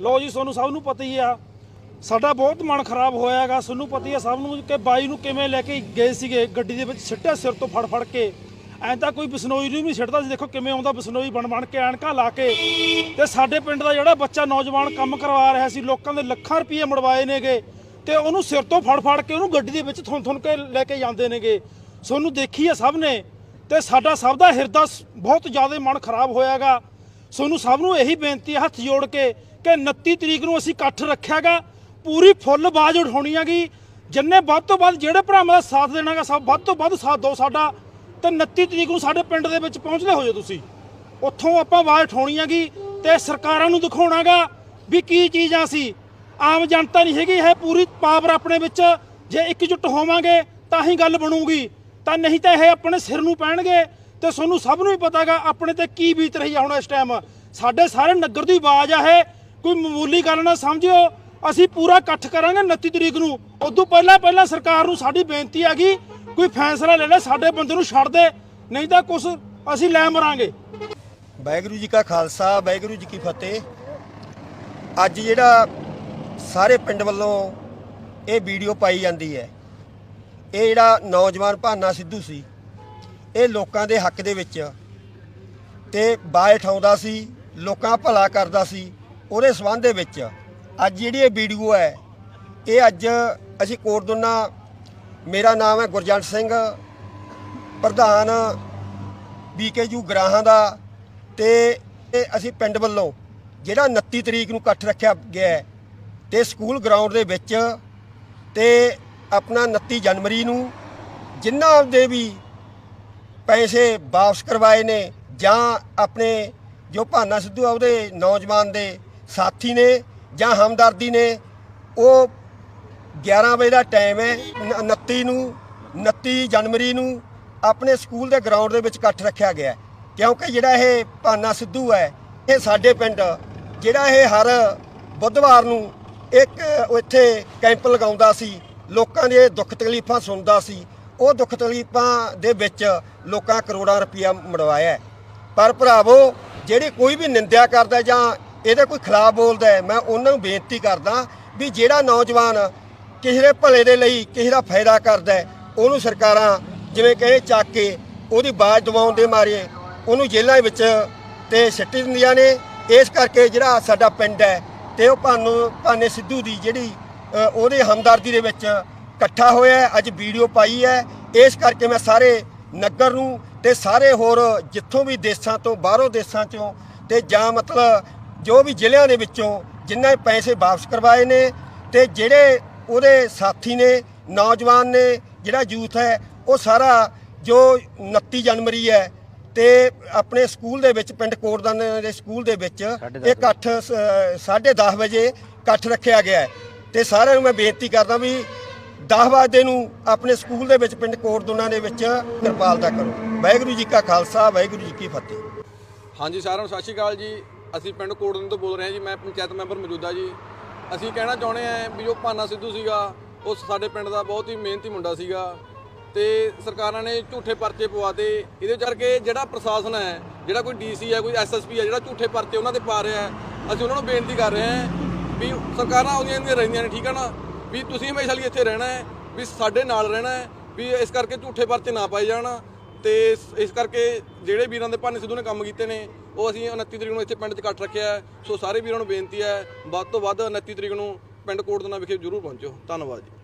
ਲੋ ਜੀ ਤੁਹਾਨੂੰ ਸਭ ਨੂੰ ਪਤਾ ਹੀ ਆ। ਸਾਡਾ ਬਹੁਤ ਮਨ ਖਰਾਬ ਹੋਇਆਗਾ ਤੁਹਾਨੂੰ ਪਤਾ ਹੀ ਆ, ਸਭ ਨੂੰ ਕਿ ਬਾਈ ਨੂੰ ਕਿਵੇਂ ਲੈ ਕੇ ਗਏ ਸੀਗੇ, ਗੱਡੀ ਦੇ ਵਿੱਚ ਸਿੱਟਿਆ ਸਿਰ ਤੋਂ ਫੜ ਫੜ ਕੇ। ਐਂ ਤਾਂ ਕੋਈ ਬਿਸਨੋਈ ਨੂੰ ਵੀ ਨਹੀਂ ਸਿੱਟਦਾ ਸੀ, ਦੇਖੋ ਕਿਵੇਂ ਆਉਂਦਾ ਬਿਸਨੋਈ ਬਣ ਬਣ ਕੇ, ਐਨਕਾਂ ਲਾ ਕੇ। ਤੇ ਸਾਡੇ ਪਿੰਡ ਦਾ ਜਿਹੜਾ ਬੱਚਾ ਨੌਜਵਾਨ ਕੰਮ ਕਰਵਾ ਰਿਹਾ ਸੀ, ਲੋਕਾਂ ਦੇ ਲੱਖਾਂ ਰੁਪਏ ਮੜਵਾਏ ਨੇਗੇ। ਤੇ ਉਹਨੂੰ ਸਿਰ ਤੋਂ ਫੜ ਫੜ ਕੇ ਉਹਨੂੰ ਗੱਡੀ ਦੇ ਵਿੱਚ ਥੁੰਨ ਥੁੰਨ ਕੇ ਲੈ ਕੇ ਜਾਂਦੇ ਨੇਗੇ। ਤੁਹਾਨੂੰ ਦੇਖੀ ਆ ਸਭ ਨੇ। ਤੇ ਸਾਡਾ ਸਭ ਦਾ ਹਿਰਦਾ ਬਹੁਤ ਜ਼ਿਆਦਾ ਮਨ ਖਰਾਬ ਹੋਇਆਗਾ ਸੋਨੂੰ ਸਭ ਨੂੰ ਇਹੀ ਬੇਨਤੀ ਹੈ ਹੱਥ ਜੋੜ ਕੇ ਕਿ 29 ਤਰੀਕ ਨੂੰ ਅਸੀਂ ਇਕੱਠ ਰੱਖਿਆਗਾ, ਪੂਰੀ ਫੁੱਲ ਬਾਜ਼ ਉਠਾਉਣੀ ਹੈਗੀ ਜਿੰਨੇ ਵੱਧ ਤੋਂ ਵੱਧ ਜਿਹੜੇ ਭਰਾਵਾਂ ਦਾ ਸਾਥ ਦੇਣਾਗਾ, ਸਭ ਵੱਧ ਤੋਂ ਵੱਧ ਸਾਥ ਦਿਓ ਸਾਡਾ, ਤੇ 29 ਤਰੀਕ ਨੂੰ ਸਾਡੇ ਪਿੰਡ ਦੇ ਵਿੱਚ ਪਹੁੰਚਦੇ ਹੋ ਜਾਓ ਤੁਸੀਂ। ਉੱਥੋਂ ਆਪਾਂ ਆਵਾਜ਼ ਉਠਾਉਣੀ ਹੈਗੀ ਤੇ ਸਰਕਾਰਾਂ ਨੂੰ ਦਿਖਾਉਣਾਗਾ ਵੀ ਕੀ ਚੀਜ਼ਾਂ ਸੀ ਆਮ ਜਨਤਾ ਨਹੀਂ ਹੈਗੀ, ਇਹ ਪੂਰੀ ਪਾਵਰ ਆਪਣੇ ਵਿੱਚ, ਜੇ ਇਕਜੁੱਟ ਹੋਵਾਂਗੇ ਤਾਂ ਹੀ ਗੱਲ ਬਣੂਗੀ। ਤਾਂ ਨਹੀਂ ਤਾਂ ਇਹ ਆਪਣੇ ਸਿਰ ਨੂੰ ਪੈਣਗੇ ਤੇ ਤੁਹਾਨੂੰ ਸਭ ਨੂੰ ਹੀ ਪਤਾਗਾ ਆਪਣੇ ਤੇ ਕੀ ਬੀਤ ਰਹੀ ਆ ਹੁਣ ਇਸ ਟਾਈਮ ਸਾਡੇ ਸਾਰੇ ਨਗਰ ਦੀ ਆਵਾਜ਼ ਆ ਇਹ ਕੋਈ ਮਾਮੂਲੀ ਗੱਲ ਨਾ ਸਮਝਿਓ, ਅਸੀਂ ਪੂਰਾ ਇਕੱਠ ਕਰਾਂਗੇ 29 ਤਰੀਕ ਨੂੰ। ਉਦੋਂ ਪਹਿਲਾਂ ਪਹਿਲਾਂ ਸਰਕਾਰ ਨੂੰ ਸਾਡੀ ਬੇਨਤੀ ਹੈਗੀ, ਕੋਈ ਫੈਸਲਾ ਲੈ ਲੈ, ਸਾਡੇ ਬੰਦੇ ਨੂੰ ਛੱਡ ਦੇ, ਨਹੀਂ ਤਾਂ ਕੁਝ ਅਸੀਂ ਲੈ ਮਰਾਂਗੇ। ਵਾਹਿਗੁਰੂ ਜੀ ਕਾ ਖਾਲਸਾ, ਵਾਹਿਗੁਰੂ ਜੀ ਕੀ ਫਤਿਹ। ਅੱਜ ਜਿਹੜਾ ਸਾਰੇ ਪਿੰਡ ਵੱਲੋਂ ਇਹ ਵੀਡੀਓ ਪਾਈ ਜਾਂਦੀ ਹੈ, ਇਹ ਜਿਹੜਾ ਨੌਜਵਾਨ ਭਾਨਾ ਸਿੱਧੂ ਸੀ, ਇਹ ਲੋਕਾਂ ਦੇ ਹੱਕ ਦੇ ਵਿੱਚ ਤੇ ਬਾਇ ਠਾਉਂਦਾ ਸੀ, ਲੋਕਾਂ ਭਲਾ ਕਰਦਾ ਸੀ। ਉਹਦੇ ਸਬੰਧ ਦੇ ਵਿੱਚ ਅੱਜ ਜਿਹੜੀ ਇਹ ਵੀਡੀਓ ਹੈ, ਇਹ ਅੱਜ ਅਸੀਂ ਕੋਟ ਕੋਟਦੁਨਾ ਮੇਰਾ ਨਾਮ ਹੈ ਗੁਰਜੰਟ ਸਿੰਘ, ਪ੍ਰਧਾਨ ਬੀਕੇਯੂ ਗਰਾਹਾਂ ਦਾ ਤੇ ਇਹ ਅਸੀਂ ਪਿੰਡ ਵੱਲੋਂ ਜਿਹੜਾ 29 ਤਰੀਕ ਨੂੰ ਇਕੱਠ ਰੱਖਿਆ ਗਿਆ ਹੈ, ਤੇ ਸਕੂਲ ਗਰਾਊਂਡ ਦੇ ਵਿੱਚ ਤੇ ਆਪਣਾ 29 ਜਨਵਰੀ ਨੂੰ ਜਿਨ੍ਹਾਂ ਦੇ ਵੀ ਪੈਸੇ ਵਾਪਸ ਕਰਵਾਏ ਨੇ ਜਾਂ ਆਪਣੇ ਜੋ ਭਾਨਾ ਸਿੱਧੂ ਆ ਉਹਦੇ ਨੌਜਵਾਨ ਦੇ ਸਾਥੀ ਨੇ ਜਾਂ ਹਮਦਰਦੀ ਨੇ, ਉਹ 11 ਵਜੇ ਦਾ ਟਾਈਮ ਹੈ, ਨ- 29 ਨੂੰ 29 ਜਨਵਰੀ ਨੂੰ ਆਪਣੇ ਸਕੂਲ ਦੇ ਗਰਾਊਂਡ ਦੇ ਵਿੱਚ ਇਕੱਠ ਰੱਖਿਆ ਗਿਆ ਕਿਉਂਕਿ ਜਿਹੜਾ ਇਹ ਭਾਨਾ ਸਿੱਧੂ ਹੈ, ਇਹ ਸਾਡੇ ਪਿੰਡ, ਜਿਹੜਾ ਇਹ ਹਰ ਬੁੱਧਵਾਰ ਨੂੰ ਇੱਕ ਇੱਥੇ ਕੈਂਪ ਲਗਾਉਂਦਾ ਸੀ, ਲੋਕਾਂ ਦੇ ਦੁੱਖ ਤਕਲੀਫਾਂ ਸੁਣਦਾ ਸੀ, ਉਹ ਦੁੱਖ ਤਕਲੀਫਾਂ ਦੇ ਵਿੱਚ ਲੋਕਾਂ ਕਰੋੜਾਂ ਰੁਪਇਆ ਮੜਵਾਇਆ ਪਰ ਭਰਾਵੋ, ਜਿਹੜੀ ਕੋਈ ਵੀ ਨਿੰਦਿਆ ਕਰਦਾ ਜਾਂ ਇਹਦੇ ਕੋਈ ਖਿਲਾਫ ਬੋਲਦਾ ਹੈ, ਮੈਂ ਉਹਨਾਂ ਨੂੰ ਬੇਨਤੀ ਕਰਦਾ ਵੀ ਜਿਹੜਾ ਨੌਜਵਾਨ ਕਿਸੇ ਦੇ ਭਲੇ ਦੇ ਲਈ ਕਿਸੇ ਦਾ ਫਾਇਦਾ ਕਰਦਾ ਉਹਨੂੰ ਸਰਕਾਰਾਂ ਜਿਵੇਂ ਕਹੇ ਚੱਕ ਕੇ ਉਹਦੀ ਬਾਜ਼ ਦਵਾਉਣ ਦੇ ਮਾਰੇ ਉਹਨੂੰ ਜੇਲ੍ਹਾਂ ਵਿੱਚ ਤੇ ਸਿੱਟੀ ਦਿੰਦੀਆਂ ਨੇ। ਇਸ ਕਰਕੇ ਜਿਹੜਾ ਸਾਡਾ ਪਿੰਡ ਹੈ ਤੇ ਉਹ ਭਾਨੂੰ ਭਾਨੇ ਸਿੱਧੂ ਦੀ ਜਿਹੜੀ ਅ, ਉਹਦੇ ਹਮਦਰਦੀ ਦੇ ਵਿੱਚ ਇਕੱਠਾ ਹੋਇਆ ਅੱਜ ਵੀਡੀਓ ਪਾਈ ਹੈ। ਇਸ ਕਰਕੇ ਮੈਂ ਸਾਰੇ ਨਗਰ ਨੂੰ ਤੇ ਸਾਰੇ ਹੋਰ ਜਿੱਥੋਂ ਵੀ ਦੇਸ਼ਾਂ ਤੋਂ ਬਾਹਰੋਂ ਦੇਸ਼ਾਂ ਚੋਂ ਤੇ ਜਾਂ ਮਤਲਬ ਜੋ ਵੀ ਜ਼ਿਲ੍ਹਿਆਂ ਦੇ ਵਿੱਚੋਂ ਜਿਨ੍ਹਾਂ ਨੇ ਪੈਸੇ ਵਾਪਸ ਕਰਵਾਏ ਨੇ ਤੇ ਜਿਹੜੇ ਉਹਦੇ ਸਾਥੀ ਨੇ ਨੌਜਵਾਨ ਨੇ ਜਿਹੜਾ ਯੂਥ ਹੈ ਉਹ ਸਾਰਾ ਜੋ 29 ਜਨਵਰੀ ਹੈ ਤੇ ਆਪਣੇ ਸਕੂਲ ਦੇ ਵਿੱਚ ਪਿੰਡ ਕੋਟਦਾਨੇ ਦੇ ਸਕੂਲ ਦੇ ਵਿੱਚ ਇਹ ਇਕੱਠ 10:30 ਵਜੇ ਇਕੱਠ ਰੱਖਿਆ ਗਿਆ ਹੈ। ਤੇ ਸਾਰਿਆਂ ਨੂੰ ਮੈਂ ਬੇਨਤੀ ਕਰਦਾ ਵੀ 10 ਵਜੇ ਨੂੰ ਆਪਣੇ ਸਕੂਲ ਦੇ ਵਿੱਚ ਪਿੰਡ ਕੋਟਦੁਨਾ ਦੇ ਵਿੱਚ ਕਿਰਪਾਲਤਾ ਕਰੋ। ਵਾਹਿਗੁਰੂ ਜੀ ਕਾ ਖਾਲਸਾ ਵਾਹਿਗੁਰੂ ਜੀ ਕੀ ਫਤਿਹ। ਹਾਂਜੀ ਸਾਰਿਆਂ ਨੂੰ ਸਤਿ ਸ਼੍ਰੀ ਅਕਾਲ ਜੀ। ਅਸੀਂ ਪਿੰਡ ਕੋੜਨ ਤੋਂ ਬੋਲ ਰਹੇ ਹਾਂ ਜੀ, ਮੈਂ ਪੰਚਾਇਤ ਮੈਂਬਰ ਮੌਜੂਦਾ ਜੀ। ਅਸੀਂ ਕਹਿਣਾ ਚਾਹੁੰਦੇ ਹਾਂ ਵੀ ਜੋ ਭਾਨਾ ਸਿੱਧੂ ਸੀਗਾ, ਉਹ ਸਾਡੇ ਪਿੰਡ ਦਾ ਬਹੁਤ ਹੀ ਮਿਹਨਤੀ ਮੁੰਡਾ ਸੀਗਾ ਤੇ ਸਰਕਾਰਾਂ ਨੇ ਝੂਠੇ ਪਰਚੇ ਪਵਾਤੇ। ਇਹਦੇ ਕਰਕੇ ਜਿਹੜਾ ਪ੍ਰਸ਼ਾਸਨ ਹੈ, ਜਿਹੜਾ ਕੋਈ ਡੀਸੀ ਹੈ, ਕੋਈ ਐਸਐਸਪੀ ਹੈ, ਜਿਹੜਾ ਝੂਠੇ ਪਰਚੇ ਉਹਨਾਂ ਤੇ ਪਾ ਰਿਹਾ ਹੈ, ਅਸੀਂ ਉਹਨਾਂ ਨੂੰ ਬੇਨਤੀ ਕਰ ਰਹੇ ਹਾਂ ਵੀ ਸਰਕਾਰਾਂ ਆਉਂਦੀਆਂ ਦੀਆਂ ਰਹਿੰਦੀਆਂ ਨੇ, ਠੀਕ ਹੈ ਨਾ? ਵੀ ਤੁਸੀਂ ਹਮੇਸ਼ਾ ਲਈ ਇੱਥੇ ਰਹਿਣਾ ਹੈ, ਵੀ ਸਾਡੇ ਨਾਲ ਰਹਿਣਾ ਹੈ, ਵੀ ਇਸ ਕਰਕੇ ਝੂਠੇ ਪਰਚੇ ਨਾ ਪਾਏ ਜਾਣ ਤੇ ਇਸ ਕਰਕੇ ਜਿਹੜੇ ਵੀਰਾਂ ਦੇ ਭਾਨੇ ਸਿੱਧੂ ਨੇ ਕੰਮ ਕੀਤੇ ਨੇ ਉਹ ਅਸੀਂ 29 ਤਰੀਕ ਨੂੰ ਇੱਥੇ ਪਿੰਡ 'ਚ ਇਕੱਠ ਰੱਖਿਆ ਸੋ ਸਾਰੇ ਵੀਰਾਂ ਨੂੰ ਬੇਨਤੀ ਹੈ, ਵੱਧ ਤੋਂ ਵੱਧ 29 ਤਰੀਕ ਨੂੰ ਪਿੰਡ ਕੋਟ ਕੋਟਦਨਾ ਵਿਖੇ ਜ਼ਰੂਰ ਪਹੁੰਚੋ। ਧੰਨਵਾਦ ਜੀ।